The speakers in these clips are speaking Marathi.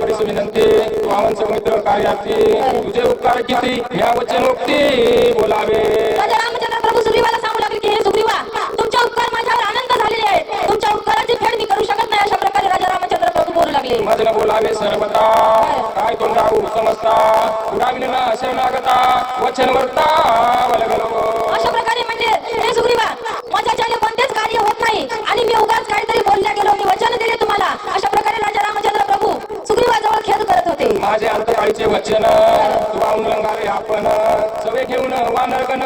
करीस विनंती आमचे मित्र कार्यार्थी तुझे उपकार किती ह्या वचनोक्ती बोलावे. राजा रामचंद्र प्रभू सुग्रीवाला सांगू लागले की हे सुग्रीवा तुमच्या उपकार माझ्यावर आनंद झालेले आहेत. तुमच्या उपकाराची फेड मी करू शकत नाही अशा प्रकारे राजा रामचंद्र प्रभू बोलू लागले. मजन बोलावे सर्वता काय तोंडाऊ समजता? उडाविन ना शरणागता वचन वर्ता वलगलो अशा प्रकारे म्हणजे हे सुग्रीवा माझ्याच्याने कोणतेच कार्य होत नाही आणि मी उगाच काहीतरी बोलल्या गेलो मी वचन दिले तुम्हाला अशा प्रकारे राजा रामचंद्र प्रभू सुग्रीवाजवळ खेद माझे अंतकाळीचे वचन तुला लंगावे आपण सवे घेऊन वानरगण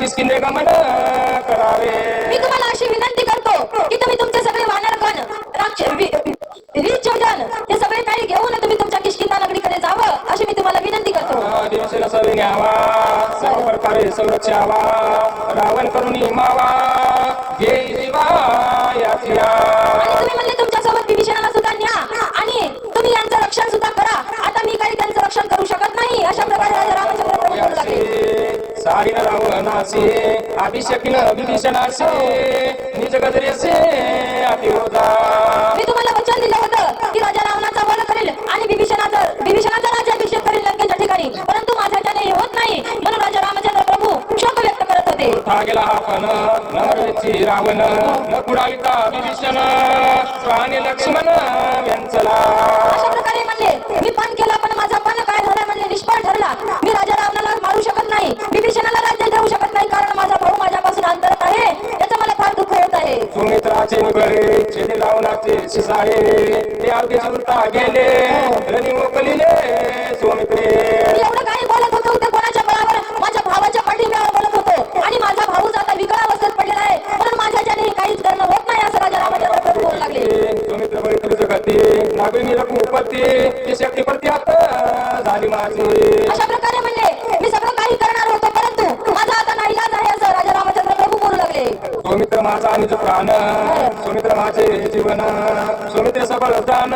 किसकिंदे गमन करावे. मी तुम्हाला अशी विनंती करतो की तुम्ही तुमचे सगळे वानरगण राक्ष- वि- वीर चौदन हे सगळे काही घेऊन तुम्ही तुमच्या किशकिंदा नगरीकडे जावं अशी मी तुम्हाला विनंती करतो. दिवसेला सवे न्यावा सर्व प्रकारे संरक्षावा रावण करून मावा घे तुम्ही म्हणले तुमच्यासोबत विभीषणाला सुद्धा न्या आणि तुम्ही यांचं रक्षण सुद्धा करा. आता मी काही त्यांचं रक्षण करू शकत नाही. अशा प्रकारे रामचंद्र प्रभू बोलू लागले. सारीन रावणासे अभिषेकीन विभीषणासे निज गजरेसे अतिरोधा मी तुम्हाला वचन दिलं होतं की राजा रावणाचा वध करेल आणि विभीषणाचं विभीषणाचा राज्याभिषेक करेल लंकेच्या ठिकाणी परंतु माझ्याच्याने हे होत नाही म्हणून राजा रामचंद्र प्रभू शोक व्यक्त करत होते था गेला आपण नमरची रावण न कुडालिता विभीषण. स्वाने लक्ष्मण व्यंचला अशा प्रकारे म्हणले मी पण केला पण माझा पण काय झाला? निष्फळ ठरला. मी राजा रावणाला मारू शकत नाही. विभीषणाला राज्य देऊ शकत नाही कारण माझा भाऊ माझ्यापासून अंतरत आहे. याचं मला फार दुःख होत आहे. सुमित्राचे छेदे लावणाचे शिसाळे ते गेले. रणी मोकलिले नागरिणी रघुपती ती शक्ती प्रती आता झाली माझी. अशा प्रकारे म्हणले मी सगळं काही करणार होतो परंतु माझा आता नाईलाज आहे असं राजा रामचंद्र प्रभू बोलू लागले. सुमित्र माझा निज प्राण सुमित्र माझे जीवन सुमित्र सबळ दान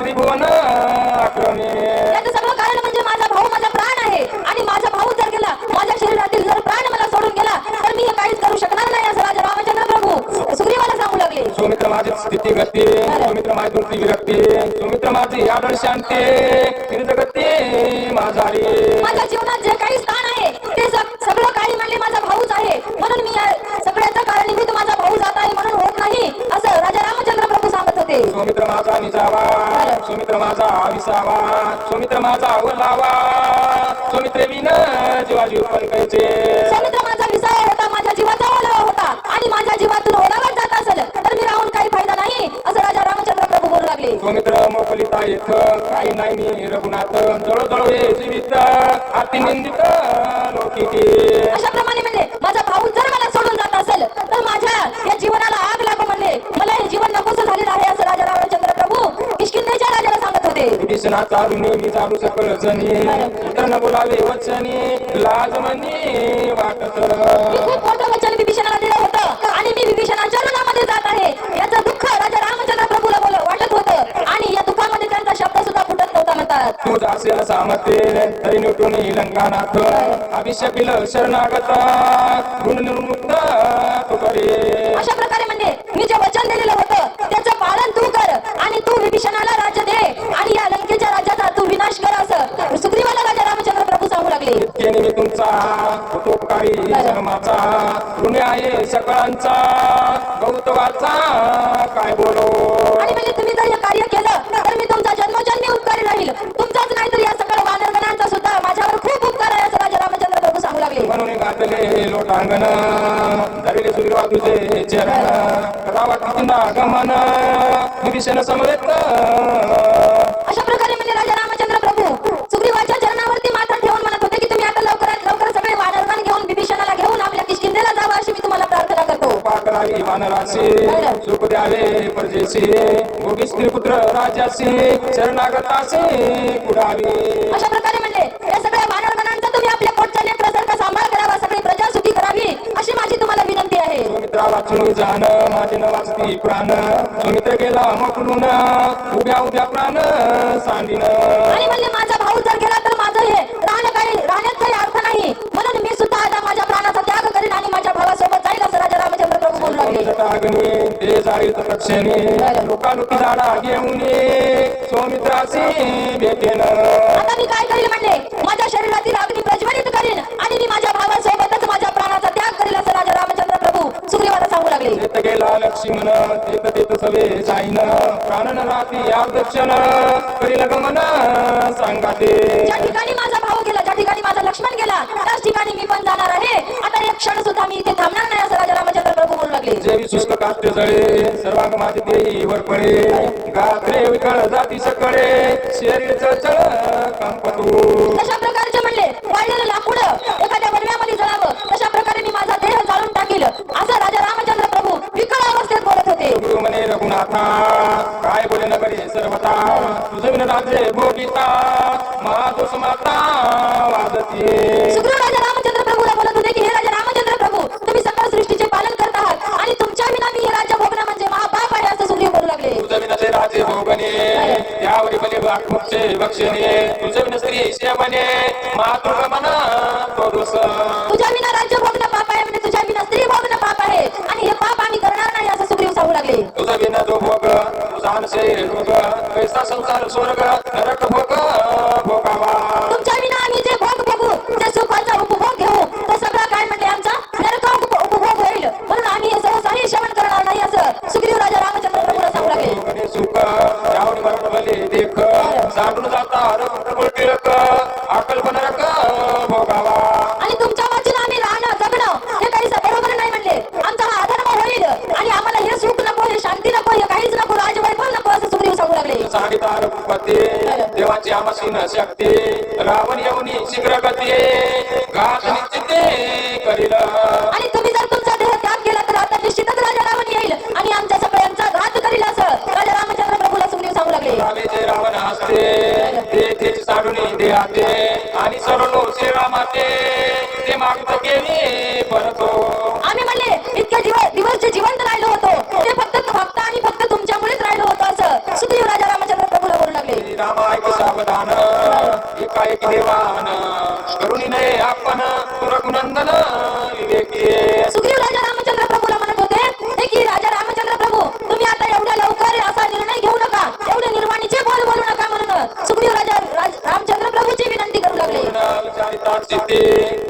त्रिभुवन आक्रमे याचं सगळं कारण म्हणजे माझा भाऊ माझा प्राण आहे आणि माझा भाऊ जर गेला माझ्या शरीरातील जर प्राण मला सोडून गेला तर मी हे काहीच करू शकणार नाही असं राजा रामचंद्र प्रभू सुग्रीवाला सांगू लागले सुमित्र सुमित्र माझी दुःखी विरक्ती. सुमित्र माझी आदर शांती. तिने जगती माझा रे माझ्या जीवनात जे काही स्थान आहे ते सग- सगळं काही म्हणले माझा भाऊच आहे. म्हणून मी या सगळ्याचं कारणीभूत माझा भाऊ जात आहे म्हणून होत नाही असं राजा रामचंद्र प्रभू सांगत होते. सुमित्र माझा निजावा. सुमित्र माझा विसावा सुमित्र माझा ओलावा. सुमित्रे विन जीवा जीव पण कैचे समुद्र माझा विसावा होता माझ्या जीवाचा ओलावा होता. आणि माझ्या जीवातून ओलावा जात असेल तर मी राहून काही फायदा नाही असं राजा रामचंद्र प्रभू बोलू लागले. सुमित्र मोकलिता येथ काही नाही रघुनाथ. जळो जळो हे जीवित अति निंदित लोकिती अशा प्रमाणे म्हणले माझा भाऊ जर मला सोडून जात असेल तर माझ्या या जीवनाला आग लागू म्हणले. मला हे जीवन नकोस झालेलं आहे असं राजा रामचंद्र प्रभू किष्किंधेच्या राजाला सांगत होते. विभीषणा चालून मी चालू सकल जनी. इतर न बोलावे वचनी लाज मनी वाटत. खूप मोठं वचन विभीषणाला दिलं होतं. आणि मी विभीषणाच्या रणामध्ये जात आहे. याचं दुःख राजा रामचंद्र प्रभूला बोल वाटत होतं आणि या दुःखामध्ये त्यांचा शब्द सुद्धा फुटत नव्हता म्हणतात तुझ असेल सामते तरी निवटून लंकानाथ अभिषेकिल शरणागत गुण निर्मुक्त तू करे अशा प्रकारे म्हणजे मी जे वचन दिलेलं होतं त्याचं पालन तू कर आणि तू विभीषणाला राज्य दे आणि या लंकेच्या राज्याचा तू विनाश कर असं सुग्रीवाला राजा रामचंद्र प्रभू सांगू लागले. इतके मी तुमचा उपकारी जन्माचा ऋणी आहे सकळांचा गौतवाचा काय बोलो? आणि म्हणजे तुम्ही जर हे कार्य केलं म्हणून घातले लोटांगण धरले सुग्रीवा तुझे चरण विभीषण समवेत. अशा प्रकारे म्हणजे राजा रामचंद्र प्रभू सुग्रीवाच्या चरणावरती माथा ठेवून म्हणत होते की तुम्ही आता लवकरात लवकर सगळे वानरगण घेऊन विभीषणाला घेऊन आपल्या किष्किंधेला जावं अशी मी तुम्हाला प्रार्थना करतो. पाकरावी वानराशी सुख द्यावे प्रजेशी. भोगी स्त्री पुत्र राजाशी शरणागताशी कुडावी अशा प्रकारे म्हणले या सगळ्या वानरगणांचा तुम्ही आपल्या पोटच्या सांभाळ करावा सगळी प्रजा सुखी करावी अशी माझी तुम्हाला विनंती आहे सुमित्रा वाचून जाण माझे न वाचती प्राण सुमित्र गेला मकडून उभ्या उभ्या प्राण सांडिन. आणि म्हणले माझा भाऊ जर गेला तर माझं हे राहणं काही राहण्यात काही अर्थ नाही. म्हणून मी सुद्धा आता माझ्या प्राणाचा त्याग करीन आणि माझ्या भावासोबत जाईल असं राजा रामचंद्र प्रभू बोलू लागले. ते जाळीत कक्षेने लोकालुकी झाडा घेऊन सौमित्रासी भेटेन. आता मी काय करील म्हणले? माझ्या शरीरातील अग्नी प्रज्वलित करीन आणि मी माझ्या भावासोबतच गेला लक्ष्मण तेत तेत सवे जाईन प्राणन राती आदक्षण करील गमन सांगाते ज्या ठिकाणी माझा भाऊ गेला ज्या ठिकाणी माझा लक्ष्मण गेला त्याच ठिकाणी मी पण जाणार आहे. आता एक क्षण सुद्धा मी इथे थांबणार नाही असं राजा रामचंद्र प्रभू बोलू लागले. जे शुष्क काष्ट जळे सर्वांग माझे देही वर पडे. गात्रे विकळ जाती सकळे शरीर चळचळ कंपतू तशा प्रकारचे म्हणले वाळलेलं लाकूड एखाद्या वडव्यामध्ये जळावं तशा प्रकारे मी माझा देह जाळून टाकील असं राजा रामचंद्र प्रभू विकळ अवस्थेत बोलत होते रघुनाथा. काय बोले न करे सर्वता तुझं विन राज्य भोगिता महादोष माता वादती रामचंद्र प्रभूला बोलत होते की हे राजा रामचंद्र प्रभू तुम्ही सकळ सृष्टीचे पालन करत आहात आणि तुमच्या विना मी हे राज्य भोगणं म्हणजे महापाप आहे असं सुग्रीव बोलू लागले. तुझं विन ते राजे भोगणे. त्यावरी बले वाटमुचे बक्षणे. तुझं विन स्त्री मातृ मना. तुझ्या विना राज्य भोगणं पाप आहे म्हणजे तुझ्या సోదర సోదరుగా देवाची आमसीन शक्ती रावण येऊनी शीघ्र गती घात निश्चिते करील. आणि तुम्ही जर तुमचा देह त्याग केला तर आता निश्चितच राजा रावण येईल. आणि आमच्या सगळ्यांचा घात करील असं. राजा रामचंद्र प्रभूला सुग्रीव सांगू लागले. रावण असते ते तेच साडून देहाते. आणि सरलो श्री रामाते ते मागत केली परतो. देवान करुणी नये आपण रघुनंदन विवेकी सुग्रीव राजा रामचंद्र प्रभूला म्हणत होते. हे की राजा रामचंद्र प्रभू तुम्ही आता एवढ्या लवकर असा निर्णय घेऊ नका. एवढे निर्वाणीचे बोल बोलू नका म्हणून सुग्रीव राजा रामचंद्र प्रभूची विनंती करू लागले.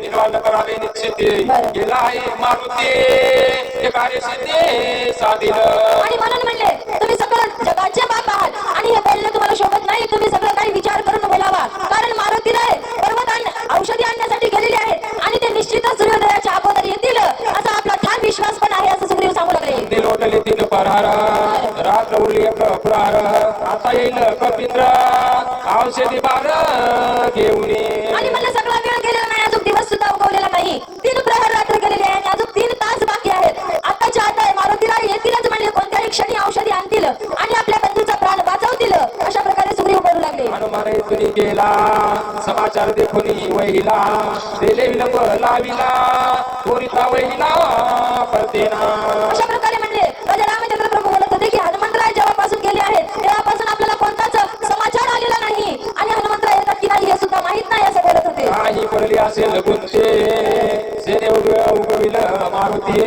निर्वाण करावे निश्चिते. गेला आहे मारुती कार्य साधिल. आणि म्हणून म्हणले तुम्ही सगळं जगाचे बाप आहात आणि हे बोलणे तुम्हाला शोभत नाही तुम्ही सगळं काही विचार करून बोलावा कारण मारुतीला पर्वत आण- औषधी आणण्यासाठी गेलेले आहेत आणि ते निश्चितच सूर्योदयाच्या अगोदर येतील असा आपला ठाम विश्वास पण आहे असं सुग्रीव सांगू लागले ते लोटले रात्र उरली एक पुरार आता येईल कपिंद्र. औषधी बार घेऊन. आणि मला सगळा वेळ गेलेला नाही अजून दिवस सुद्धा उगवलेला नाही. तीन प्रहर रात्र गेलेले आहे आणि अजून तीन तास बाकी आहेत. आताच्या आता मारुतीला येतीलच म्हणजे कोणत्याही क्षणी औषधी आणतील आणि आपल्या बंधूचा प्राण वाचवतील. अशा प्रकारे सुग्रीव बोलू लागले. हनुमान तुनी केला समाचार देखून वहिला. दिले विलंब लाविला त्वरिता वहिला परतेना अशा प्रकारे पडली असेल गुंते सेने उग उगविल मारुती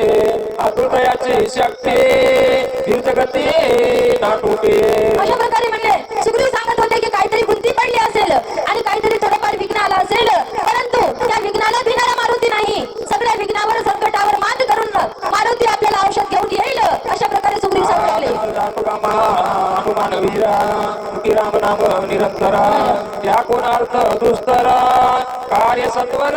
आतुरदयाची शक्ती तीर्थगती नाटुके. अशा प्रकारे म्हणले सुग्रीव सांगत होते की काहीतरी बुद्धी पडली असेल आणि काहीतरी थोडंफार विघ्न आलं असेल परंतु त्या विघ्नाला भिणारा मारुती नाही. सगळ्या विघ्नावर संकटावर मात करून मारुती आपल्याला औषध घेऊन येईल अशा प्रकारे सुग्रीव सांगू लागले. हनुमान वीर राम नाम निरंतर या कोणार्थ दुस्तर कार्य सत्वर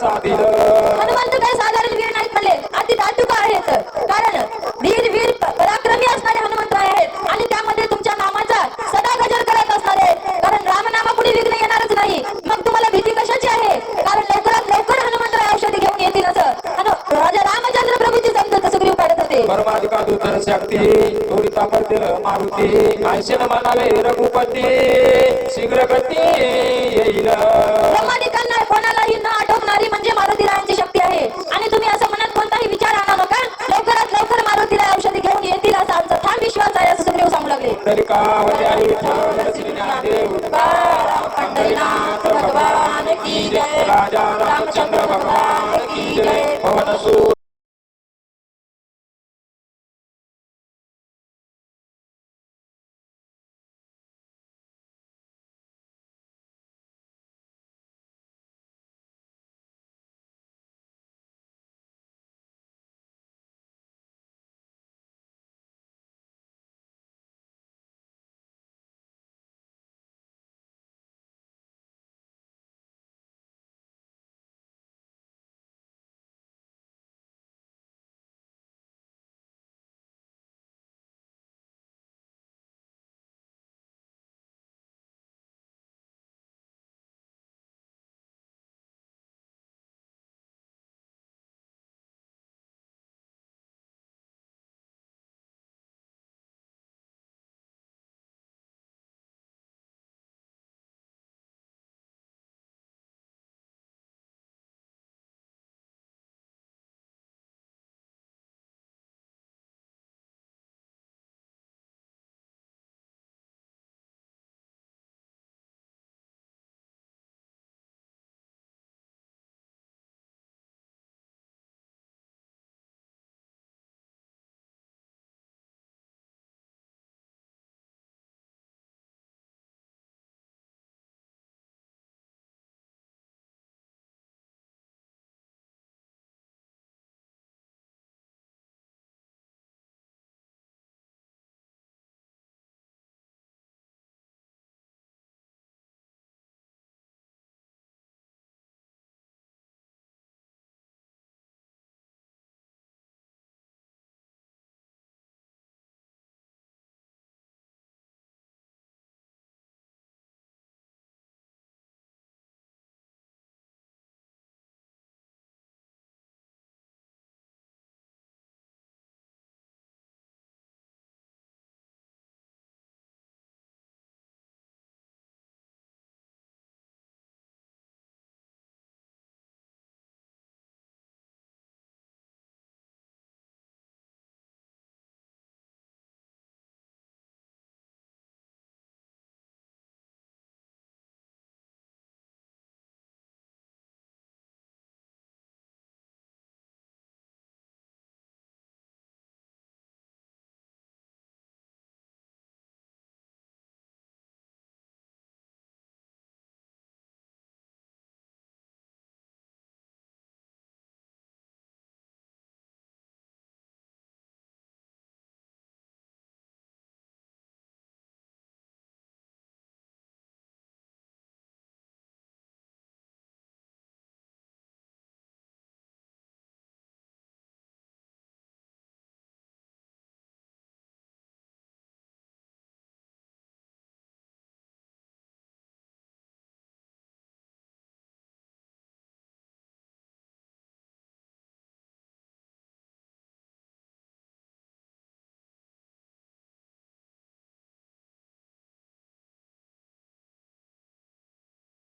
साधिल. हनुमंत काय साधारण वीर नाहीत म्हणले. अति दाटुका आहेत. कारण वीर वीर पराक्रमी असणारे हनुमंतराय आहेत. आणि त्यामध्ये तुमच्या नामाचा सदा गजर करत असणारे कारण रामनामापुढे विघ्न येणारच नाही. मग तुम्हाला भीती कशाची आहे? कारण लवकरात लवकर हनुमंतराय औषधी घेऊन येतील असं. राजा रामचंद्र प्रभूची समजत सुग्रीव काढत होते. परमाधिका दुधर शक्ती पडतील मारुती ऐशन म्हणावे रघुपती शीघ्र